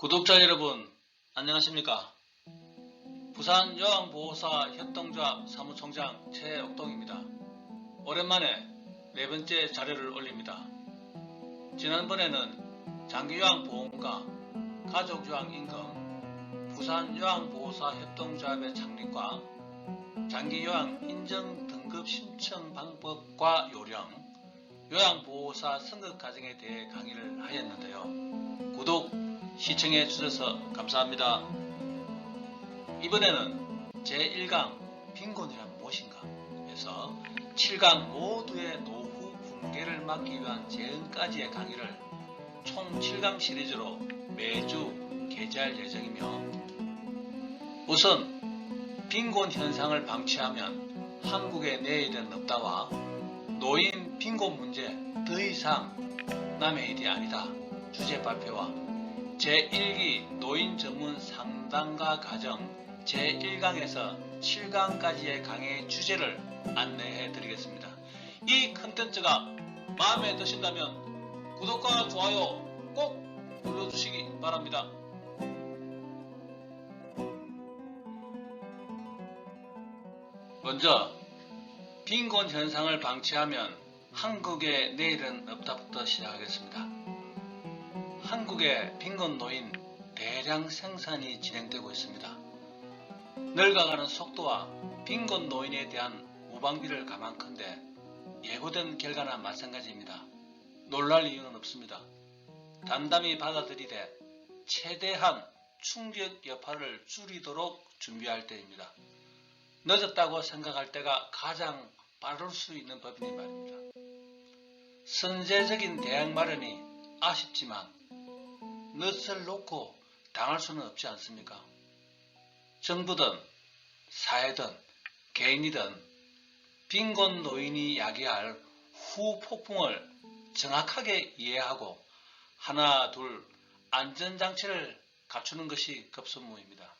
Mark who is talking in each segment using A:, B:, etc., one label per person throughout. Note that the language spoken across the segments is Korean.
A: 구독자 여러분, 안녕하십니까? 부산 여왕보호사 협동조합 사무총장 최옥동입니다. 오랜만에 네 번째 자료를 올립니다. 지난번에는 장기요양보험과 가족요양임금, 부산 요양보호사 협동조합의 창립과 장기요양 인정 등급 신청 방법과 요령, 요양보호사 선거 과정에 대해 강의를 하였는데요. 구독, 시청해 주셔서 감사합니다. 이번에는 제1강 빈곤이란 무엇인가 해서 7강 모두의 노후 붕괴를 막기 위한 재응까지의 강의를 총 7강 시리즈로 매주 게재할 예정이며 우선 빈곤 현상을 방치하면 한국의 내일은 없다와 노인 빈곤 문제 더 이상 남의 일이 아니다 주제 발표와 제1기 노인 전문 상담가 과정 제1강에서 7강까지의 강의 주제를 안내해 드리겠습니다. 이 컨텐츠가 마음에 드신다면 구독과 좋아요 꼭 눌러주시기 바랍니다. 먼저 빈곤 현상을 방치하면 한국의 내일은 없다부터 시작하겠습니다. 한국의 빈곤 노인 대량 생산이 진행되고 있습니다. 늙어가는 속도와 빈곤 노인에 대한 무방비를 감안컨대 예고된 결과나 마찬가지입니다. 놀랄 이유는 없습니다. 담담히 받아들이되 최대한 충격 여파를 줄이도록 준비할 때입니다. 늦었다고 생각할 때가 가장 빠를 수 있는 법이니 말입니다. 선제적인 대응 마련이 아쉽지만 넛을 놓고 당할 수는 없지 않습니까? 정부든 사회든 개인이든 빈곤 노인이 야기할 후 폭풍을 정확하게 이해하고 하나 둘 안전장치를 갖추는 것이 급선무입니다.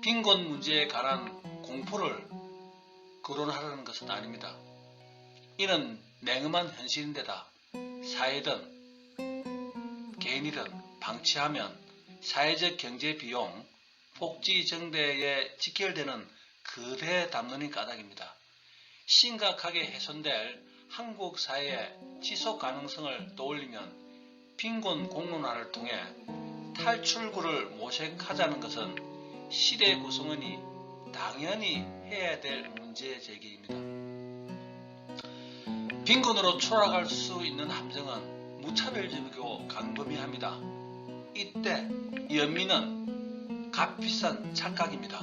A: 빈곤 문제에 관한 공포를 거론하려는 것은 아닙니다. 이는 냉엄한 현실인데다 사회든 개인이든 방치하면 사회적 경제 비용, 복지 정대에 직결되는 거대 담론인 까닭입니다. 심각하게 훼손될 한국 사회의 지속 가능성을 떠올리면 빈곤 공론화를 통해 탈출구를 모색하자는 것은 시대 구성원이 당연히 해야 될 문제 제기입니다. 빈곤으로 추락할 수 있는 함정은 무차별적이고 강범위합니다. 이때 연민은 값비싼 착각입니다.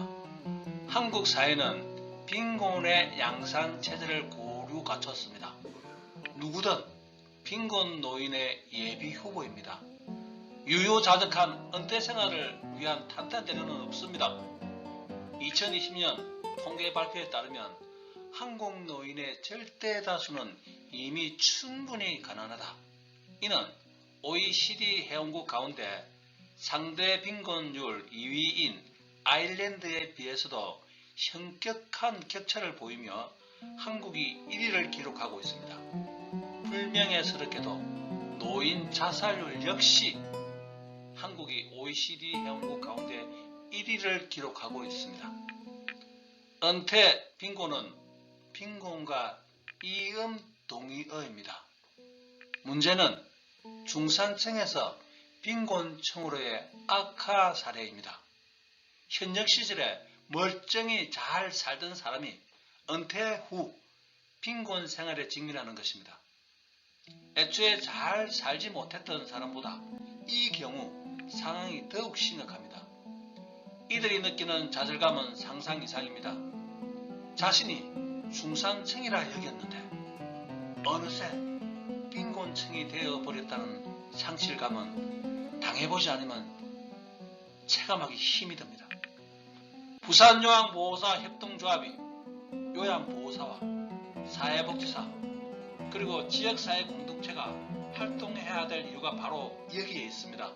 A: 한국 사회는 빈곤의 양산 체제를 고루 갖췄습니다. 누구든 빈곤 노인의 예비 후보입니다. 유효자적한 은퇴 생활을 위한 탄탄대로는 없습니다. 2020년 통계 발표에 따르면 한국 노인의 절대 다수는 이미 충분히 가난하다. 이는 OECD 회원국 가운데 상대 빈곤율 2위인 아일랜드에 비해서도 현격한 격차를 보이며 한국이 1위를 기록하고 있습니다. 불명예스럽게도 노인 자살률 역시 한국이 OECD 회원국 가운데 1위를 기록하고 있습니다. 은퇴 빈곤은 빈곤과 이음 동의어입니다. 문제는 중산층에서 빈곤층으로의 악화 사례입니다. 현역 시절에 멀쩡히 잘 살던 사람이 은퇴 후 빈곤 생활에 직면하는 것입니다. 애초에 잘 살지 못했던 사람보다 이 경우 상황이 더욱 심각합니다. 이들이 느끼는 좌절감은 상상 이상입니다. 자신이 중산층이라 여겼는데 어느새 빈곤층이 되어 버렸다는 상실감은 당해보지 않으면 체감하기 힘이 듭니다. 부산 요양보호사 협동조합이 요양보호사와 사회복지사 그리고 지역사회 공동체가 활동해야 될 이유가 바로 여기에 있습니다.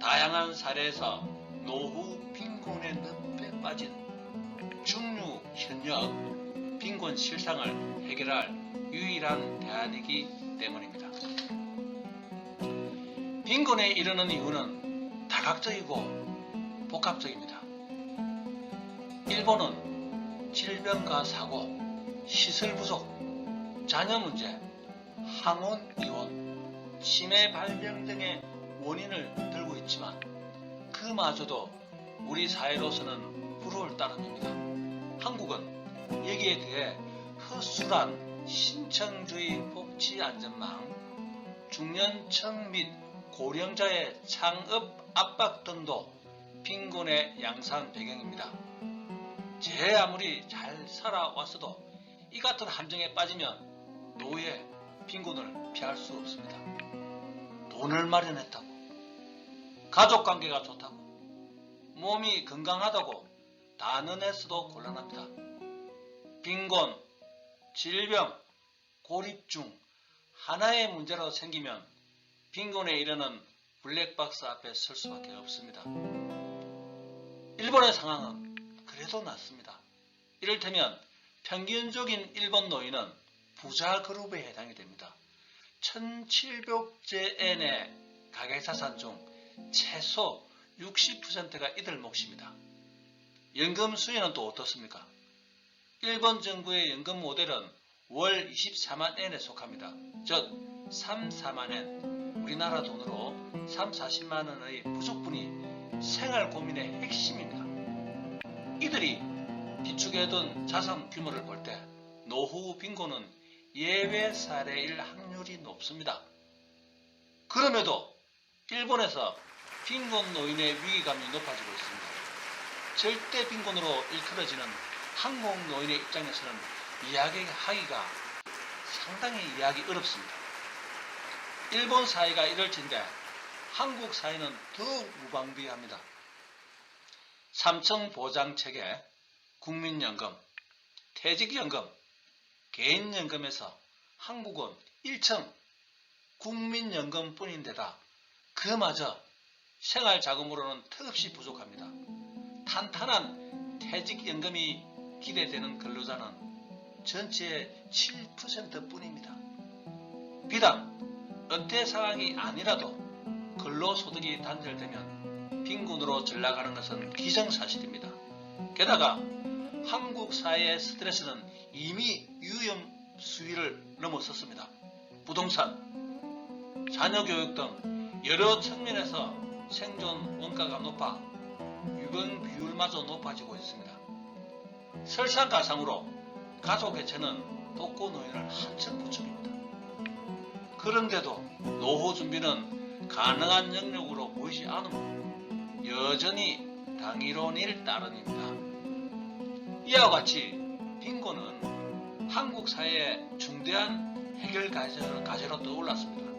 A: 다양한 사례에서 노후 빈곤의 늪에 빠진 중류 현역 빈곤 실상을 해결할 유일한 대안이기 때문입니다. 빈곤에 이르는 이유는 다각적이고 복합적입니다. 일본은 질병과 사고, 시설 부족, 자녀 문제, 항원 이혼, 치매 발병 등의 원인을 들고 있지만 그마저도 우리 사회로서는 부러울 따름입니다. 한국은 여기에 대해 허술한 신청주의 복 지 안전망, 중년층 및 고령자의 창업 압박 등도 빈곤의 양산 배경입니다. 제 아무리 잘 살아왔어도 이 같은 함정에 빠지면 노예, 빈곤을 피할 수 없습니다. 돈을 마련했다고, 가족 관계가 좋다고, 몸이 건강하다고 단언했어도 곤란합니다. 빈곤, 질병, 고립중 하나의 문제라도 생기면 빈곤에 이르는 블랙박스 앞에 설 수밖에 없습니다. 일본의 상황은 그래도 낫습니다. 이를테면 평균적인 일본 노인은 부자 그룹에 해당이 됩니다. 1700제엔의 가계자산 중 최소 60%가 이들 몫입니다. 연금 수혜는 또 어떻습니까? 일본 정부의 연금 모델은 월 24만 엔에 속합니다. 즉 3, 4만 엔, 우리나라 돈으로 3, 40만 원의 부족분이 생활 고민의 핵심입니다. 이들이 비축해둔 자산 규모를 볼 때 노후 빈곤은 예외 사례일 확률이 높습니다. 그럼에도 일본에서 빈곤 노인의 위기감이 높아지고 있습니다. 절대 빈곤으로 일컬어지는 한국 노인의 입장에서는 이야기하기가 상당히 이해하기 어렵습니다. 일본 사회가 이럴 텐데 한국 사회는 더욱 무방비합니다. 삼층 보장 체계, 국민연금, 퇴직연금, 개인연금에서 한국은 1층 국민연금 뿐인데다 그마저 생활자금으로는 턱없이 부족합니다. 탄탄한 퇴직연금이 기대되는 근로자는 전체의 7% 뿐입니다. 비단 은퇴 상황이 아니라도 근로소득이 단절되면 빈곤으로 전락하는 것은 기정사실입니다. 게다가 한국 사회의 스트레스는 이미 유염 수위를 넘어섰습니다. 부동산, 자녀 교육 등 여러 측면에서 생존 원가가 높아 유병 비율마저 높아지고 있습니다. 설상가상으로 가족 개체는 독거 노인을 한층 부추깁니다. 그런데도 노후 준비는 가능한 영역으로 보이지 않으므로 여전히 당이론일 따름입니다. 이와 같이 빈곤은 한국 사회의 중대한 해결 과제로, 과제로 떠올랐습니다.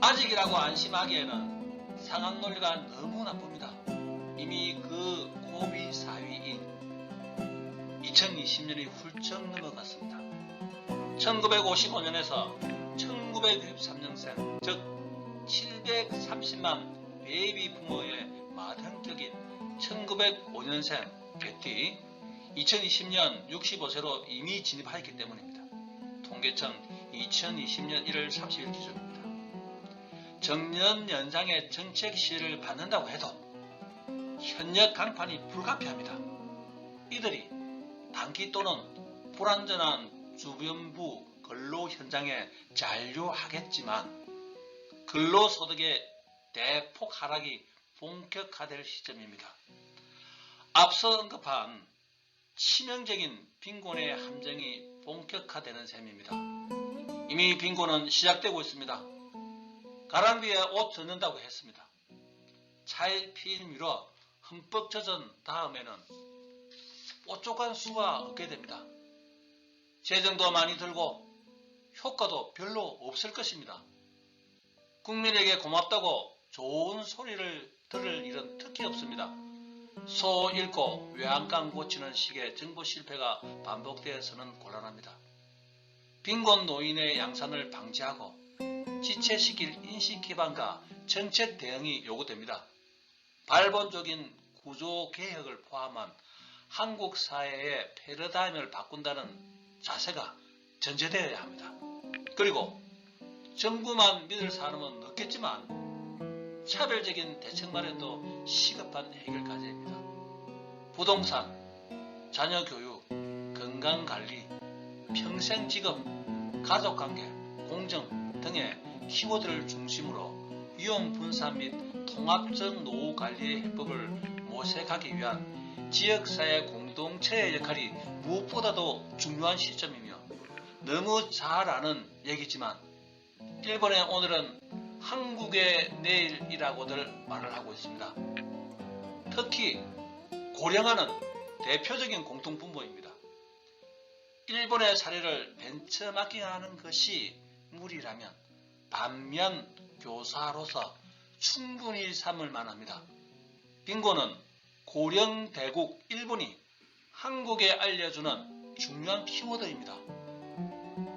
A: 아직이라고 안심하기에는 상황 논리가 너무 나쁩니다. 이미 그 고비 사위인 2020년이 훌쩍 넘어갔습니다. 1955년에서 1963년생, 즉 730만 베이비 부모의 마당격인 1905년생 개띠 2020년 65세로 이미 진입하였기 때문입니다. 통계청 2020년 1월 30일 기준입니다. 정년 연장의 정책 시를 받는다고 해도 현역 강판이 불가피합니다. 이들이 단기 또는 불안전한 주변부 근로 현장에 잔류하겠지만 근로소득의 대폭 하락이 본격화될 시점입니다. 앞서 언급한 치명적인 빈곤의 함정이 본격화되는 셈입니다. 이미 빈곤은 시작되고 있습니다. 가랑비에 옷 젖는다고 했습니다. 차일피일 밀어 흠뻑 젖은 다음에는 뽀족한 수가 없게 됩니다. 재정도 많이 들고 효과도 별로 없을 것입니다. 국민에게 고맙다고 좋은 소리를 들을 일은 특히 없습니다. 소 잃고 외양간 고치는 식의 정부 실패가 반복되어서는 곤란합니다. 빈곤 노인의 양산을 방지하고 지체시킬 인식 기반과 정책 대응이 요구됩니다. 발본적인 구조 개혁을 포함한 한국 사회의 패러다임을 바꾼다는 자세가 전제되어야 합니다. 그리고 정부만 믿을 사람은 없겠지만 차별적인 대책 마련도 시급한 해결 과제입니다. 부동산, 자녀 교육, 건강 관리, 평생 직업, 가족 관계, 공정 등의 키워드를 중심으로 위험 분산 및 통합적 노후 관리의 해법을 모색하기 위한 지역사회 공동체의 역할이 무엇보다도 중요한 시점이며 너무 잘 아는 얘기지만 일본의 오늘은 한국의 내일이라고들 말을 하고 있습니다. 특히 고령화는 대표적인 공통분모입니다. 일본의 사례를 벤처마킹하는 것이 무리라면 반면 교사로서 충분히 삼을 만합니다. 빈곤은 고령 대국 일본이 한국에 알려주는 중요한 키워드입니다.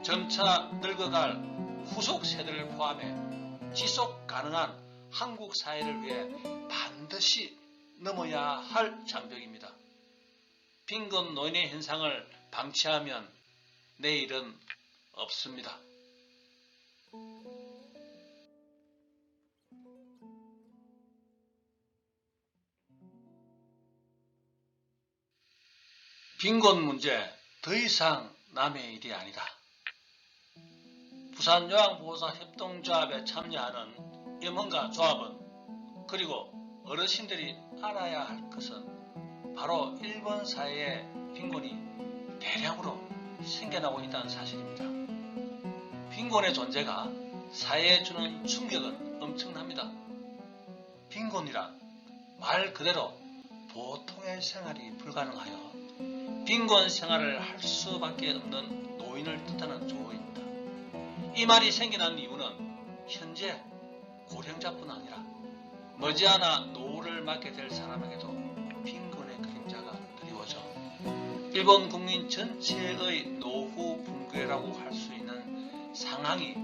A: 점차 늙어갈 후속 세대를 포함해 지속 가능한 한국 사회를 위해 반드시 넘어야 할 장벽입니다. 빈곤 노인의 현상을 방치하면 내일은 없습니다. 빈곤 문제 더 이상 남의 일이 아니다. 부산 요양보호사 협동조합에 참여하는 임원과 조합은 그리고 어르신들이 알아야 할 것은 바로 일본 사회의 빈곤이 대량으로 생겨나고 있다는 사실입니다. 빈곤의 존재가 사회에 주는 충격은 엄청납니다. 빈곤이란 말 그대로 보통의 생활이 불가능하여 빈곤 생활을 할 수밖에 없는 노인을 뜻하는 조어입니다. 이 말이 생겨난 이유는 현재 고령자뿐 아니라 머지않아 노후를 맞게 될 사람에게도 빈곤의 그림자가 드리워져 일본 국민 전체의 노후 붕괴라고 할 수 있는 상황이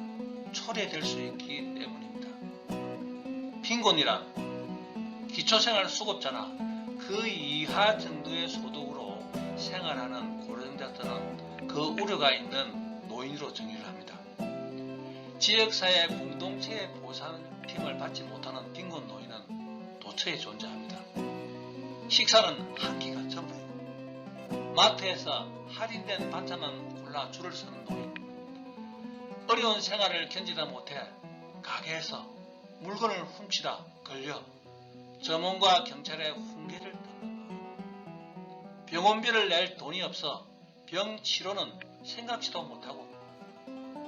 A: 초래될 수 있기 때문입니다. 빈곤이란 기초생활 수급자나 그 이하 정도의 소득으로 생활하는 고령자들은 그 우려가 있는 노인으로 정의를 합니다. 지역사회 공동체의 보상팀을 받지 못하는 빈곤 노인은 도처에 존재합니다. 식사는 한 끼가 전부이고 마트에서 할인된 반찬만 골라 줄을 서는 노인 어려운 생활을 견디다 못해 가게에서 물건을 훔치다 걸려 점원과 경찰의 훈계를 병원비를 낼 돈이 없어 병 치료는 생각지도 못하고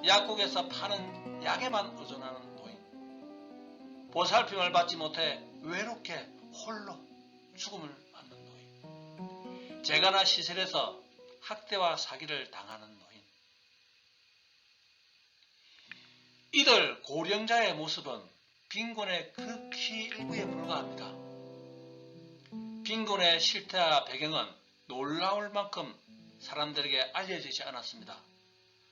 A: 약국에서 파는 약에만 의존하는 노인. 보살핌을 받지 못해 외롭게 홀로 죽음을 맞는 노인. 재가나 시설에서 학대와 사기를 당하는 노인. 이들 고령자의 모습은 빈곤의 극히 일부에 불과합니다. 빈곤의 실태와 배경은 놀라울 만큼 사람들에게 알려지지 않았습니다.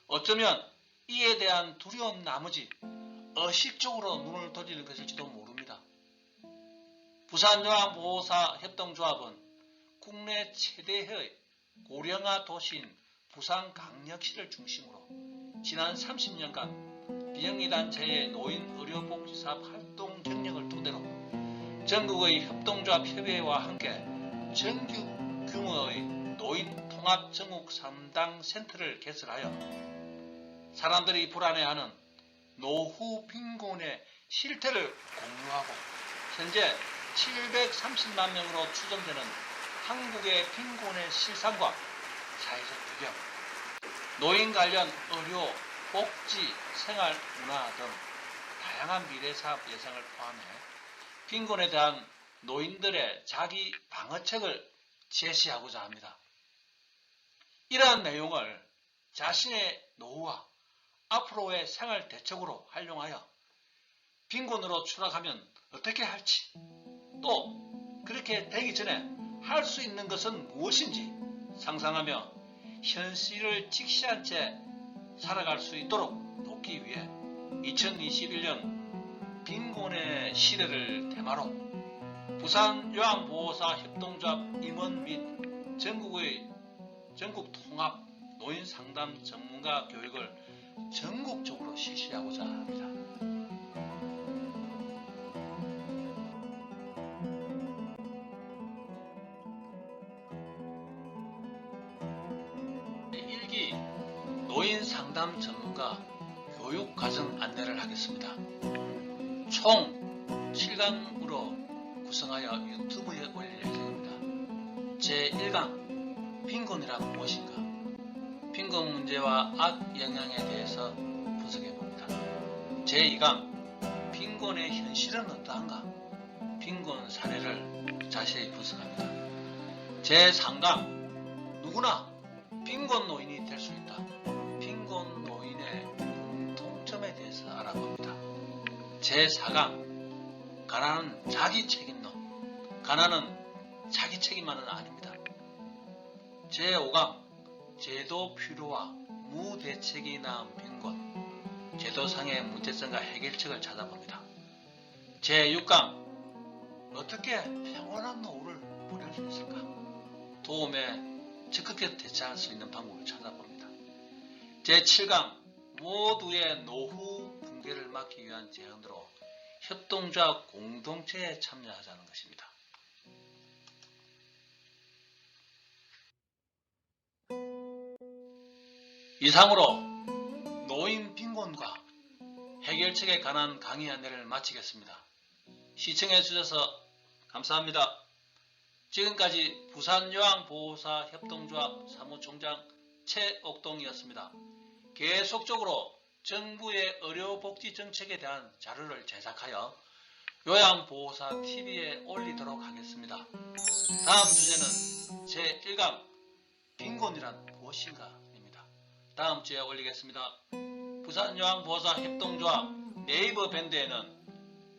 A: 어쩌면 이에 대한 두려운 나머지 의식적으로 눈을 돌리는 것일지도 모릅니다. 부산요양보호사 협동조합은 국내 최대의 고령화 도시인 부산 강력시를 중심으로 지난 30년간 비영리단체의 노인의료복지사 활동 경력을 토대로 전국의 협동조합 협의회와 함께 정규 규모의 노인 통합 전국 3당 센터를 개설하여 사람들이 불안해하는 노후 빈곤의 실태를 공유하고 현재 730만 명으로 추정되는 한국의 빈곤의 실상과 사회적 배경, 노인 관련 의료, 복지, 생활, 문화 등 다양한 미래 사업 예상을 포함해 빈곤에 대한 노인들의 자기 방어책을 제시하고자 합니다. 이러한 내용을 자신의 노후와 앞으로의 생활 대책으로 활용하여 빈곤으로 추락하면 어떻게 할지 또 그렇게 되기 전에 할 수 있는 것은 무엇인지 상상하며 현실을 직시한 채 살아갈 수 있도록 돕기 위해 2021년 빈곤의 시대를 테마로 부산 요양보호사 협동조합 임원 및 전국의 전국 통합 노인 상담 전문가 교육을 전국적으로 실시하고자 합니다. 일기 노인 상담 전문가 교육 과정 안내를 하겠습니다. 총 7강으로 구성하여 유튜브에 올릴 예정입니다. 제1강 빈곤이란 무엇인가? 빈곤 문제와 악 영향에 대해서 분석해 봅니다. 제2강 빈곤의 현실은 어떠한가? 빈곤 사례를 자세히 분석합니다. 제3강 누구나 빈곤 노인이 될 수 있다. 빈곤 노인의 공통점에 대해서 알아봅니다. 제4강 가난은 자기 책임론 가난은 자기 책임만은 아닙니다. 제5강 제도 필요와 무대책이 낳은 빈곤 제도상의 문제점과 해결책을 찾아봅니다. 제6강 어떻게 평온한 노후를 보낼 수 있을까? 도움에 적극적으로 대처할 수 있는 방법을 찾아봅니다. 제7강 모두의 노후 붕괴를 막기 위한 제안으로 협동조합 공동체에 참여하자는 것입니다. 이상으로 노인 빈곤과 해결책에 관한 강의 안내를 마치겠습니다. 시청해 주셔서 감사합니다. 지금까지 부산요양보호사 협동조합 사무총장 최옥동이었습니다. 계속적으로 정부의 의료복지 정책에 대한 자료를 제작하여 요양보호사 TV에 올리도록 하겠습니다. 다음 주제는 제1강 빈곤이란 무엇인가입니다. 다음 주에 올리겠습니다. 부산요양보호사 협동조합 네이버 밴드에는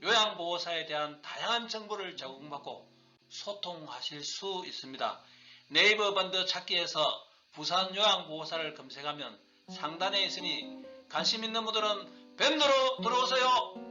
A: 요양보호사에 대한 다양한 정보를 제공받고 소통하실 수 있습니다. 네이버 밴드 찾기에서 부산 요양보호사를 검색하면 상단에 있으니 관심 있는 분들은 밴드로 들어오세요.